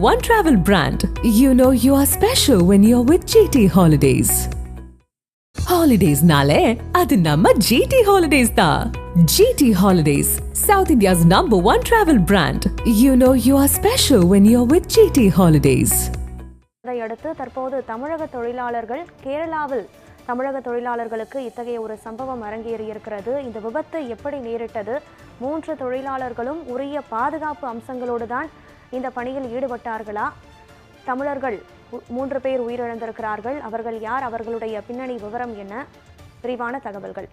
One travel brand. You know you are special when you're with GT Holidays. Holidays nale, அது நம்ம GT Holidays தான். GT Holidays, South India's number one travel brand. You know you are special when you're with GT Holidays. இதையடுத்து தற்போது தமிழக தொழிலாளர்கள் கேரளாவில் தமிழக தொழிலாளர்களுக்கு இத்தகைய ஒரு சம்பவம் அரங்கேறியிருக்கிறது இந்த விபத்து எப்படி நேரிட்டது மூன்று தொழிலாளர்களும் உரிய பாதுகாப்பு அம்சங்களோடு தான் இந்த பணியில் ஈடுபட்டார்களா? தமிழர்கள் மூன்று பேர் உயிரிழந்திருக்கிறார்கள். அவர்கள் யார்? அவர்களுடைய பின்னணி விவரம் என்ன? விரிவான தகவல்கள்.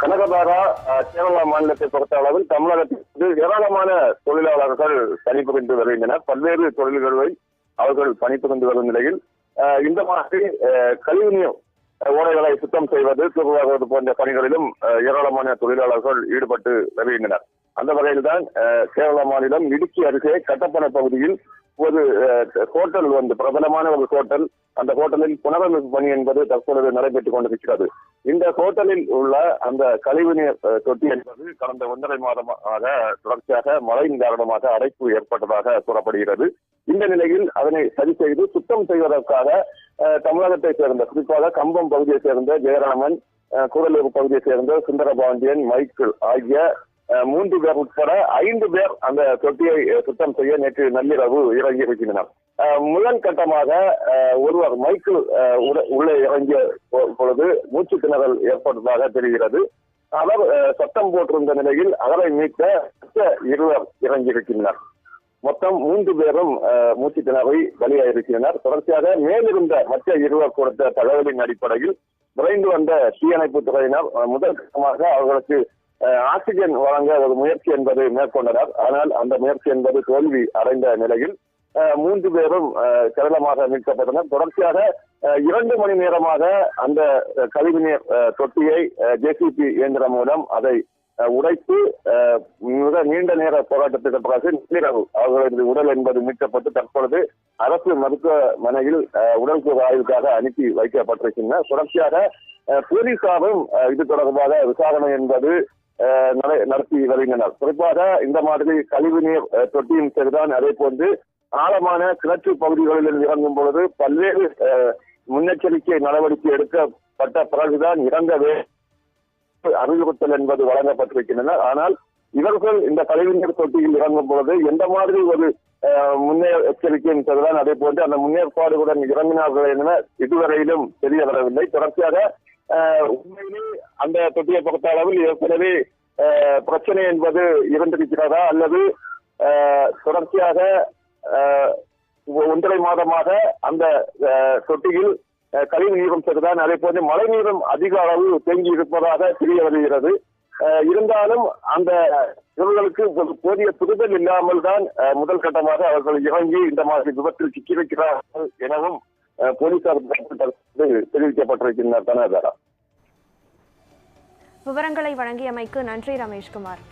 கனகபாரா கேரளா மாநிலத்தை பொறுத்த அளவில் தமிழகத்தில் ஏராளமான தொழிலாளர்கள் பணிபுரிந்து வருகின்றனர். பல்வேறு தொழில்களை அவர்கள் பணிபுரிந்து வரும் நிலையில் இந்த மாதிரி கழிவுநீர் ஓடைகளை சுத்தம் செய்வது தூர்வாருவது போன்ற பணிகளிலும் ஏராளமான தொழிலாளர்கள் ஈடுபட்டு வருகின்றனர். அந்த வகையில்தான் தான் கேரள மாநிலம் இடுக்கி அருகே கட்டப்பன பகுதியில் ஒரு ஹோட்டல் வந்து பிரபலமான ஒரு ஹோட்டல். அந்த ஹோட்டலில் புனரமைப்பு பணி என்பது தற்பொழுது நடைபெற்றுக் கொண்டிருக்கிறது. இந்த ஹோட்டலில் உள்ள அந்த கழிவுநீர் தொட்டி என்பது கடந்த ஒன்றரை மாதமாக தொடர்ச்சியாக மழையின் காரணமாக அடைப்பு ஏற்பட்டதாக கூறப்படுகிறது. இந்த நிலையில் அதனை சரி செய்து சுத்தம் செய்வதற்காக தமிழகத்தை சேர்ந்த குறிப்பாக கம்பம் பகுதியை சேர்ந்த ஜெயராமன் அஹ், கூடலூர் பகுதியை சேர்ந்த சுந்தரபாண்டியன் மைக்கேல் ஆகிய மூன்று பேர் உட்பட ஐந்து பேர் அந்த தொட்டியை சுத்தம் செய்ய நேற்று நள்ளிரவு இறங்கி இருக்கின்றனர் முதல் கட்டமாக அஹ், ஒருவர் மைக்கேல் உள்ளே இறங்கிய பொழுது மூச்சு திணறல் ஏற்பட்டதாக தெரிகிறது. அவர் சத்தம் போட்டிருந்த நிலையில் அவரை மீட்க மற்ற இருவர் இறங்கியிருக்கின்றனர் மொத்தம் மூன்று பேரும் மூச்சு திணறி பலியாயிருக்கின்றனர் தொடர்ச்சியாக மேலிருந்த மற்ற இருவர் கொடுத்த தகவலின் அடிப்படையில் விரைந்து வந்த தீயணைப்பு துறையினர் முதல் கட்டமாக அவர்களுக்கு ஆக்சிஜன் வழங்க ஒரு முயற்சி என்பதை மேற்கொண்டனர். ஆனால் அந்த முயற்சி என்பது தோல்வி அடைந்த நிலையில் மூன்று பேரும் சரளமாக மீட்கப்பட்டனர். தொடர்ச்சியாக இரண்டு மணி நேரமாக அந்த கழிவுநீர் தொட்டியை ஜேசிபி இயந்திரம் மூலம் அதை உடைத்து மிக நீண்ட நேர போராட்டத்திற்கு பிறகு நள்ளிரவு அவர்களது உடல் என்பது மீட்கப்பட்டு தற்பொழுது அரசு மருத்துவமனையில் உடல் ஆய்வுக்காக அனுப்பி வைக்கப்பட்டிருக்கின்றன. தொடர்ச்சியாக போலீசாரும் இது தொடர்பாக விசாரணை என்பது நடத்தி வருகின்றனர். குறிப்பாக இந்த மாதிரி கழிவுநீர் நீர் தொட்டியும் சரிதான். அதே போன்று ஆழமான கிணற்று பகுதிகளில் இறங்கும் பொழுது பல்வேறு அஹ், முன்னெச்சரிக்கை நடவடிக்கை எடுக்கப்பட்ட பிறகுதான் இறங்கவே அறிவுறுத்தல் என்பது வழங்கப்பட்டிருக்கின்றன. ஆனால் இவர்கள் இந்த கழிவுநீர் தொட்டியில் இறங்கும் பொழுது எந்த மாதிரி ஒரு அஹ், முன்னெச்சரிக்கை அதே போன்று அந்த முன்னேற்பாடுகளுடன் இறங்கினார்கள் என இதுவரையிலும் தெரிய வரவில்லை தொடர்ச்சியாக உண்மையிலே அந்த தொட்டியை பொறுத்த அளவில் ஏற்கனவே பிரச்சனை என்பது இருந்திருக்கிறதா? அல்லது தொடர்ச்சியாக ஒன்றரை மாதமாக அந்த தொட்டியில் அஹ், கழிவு நீரும் சரிதான் அதே போன்று மழை நீரும் அதிக அளவு தேங்கி இருப்பதாக தெரிய வருகிறது. இருந்தாலும் அந்த இவர்களுக்கு ஒரு போதிய புரிதல் இல்லாமல் தான் முதல் கட்டமாக அவர்கள் இறங்கி இந்த மாதிரி விபத்தில் சிக்கியிருக்கிறார்கள் எனவும் போலீசார் தெரிவிக்கப்பட்டிருக்கின்றனர் தனதாரா? விவரங்களை வழங்கியமைக்கு நன்றி ரமேஷ்குமார்.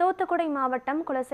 தூத்துக்குடி மாவட்டம் குலசை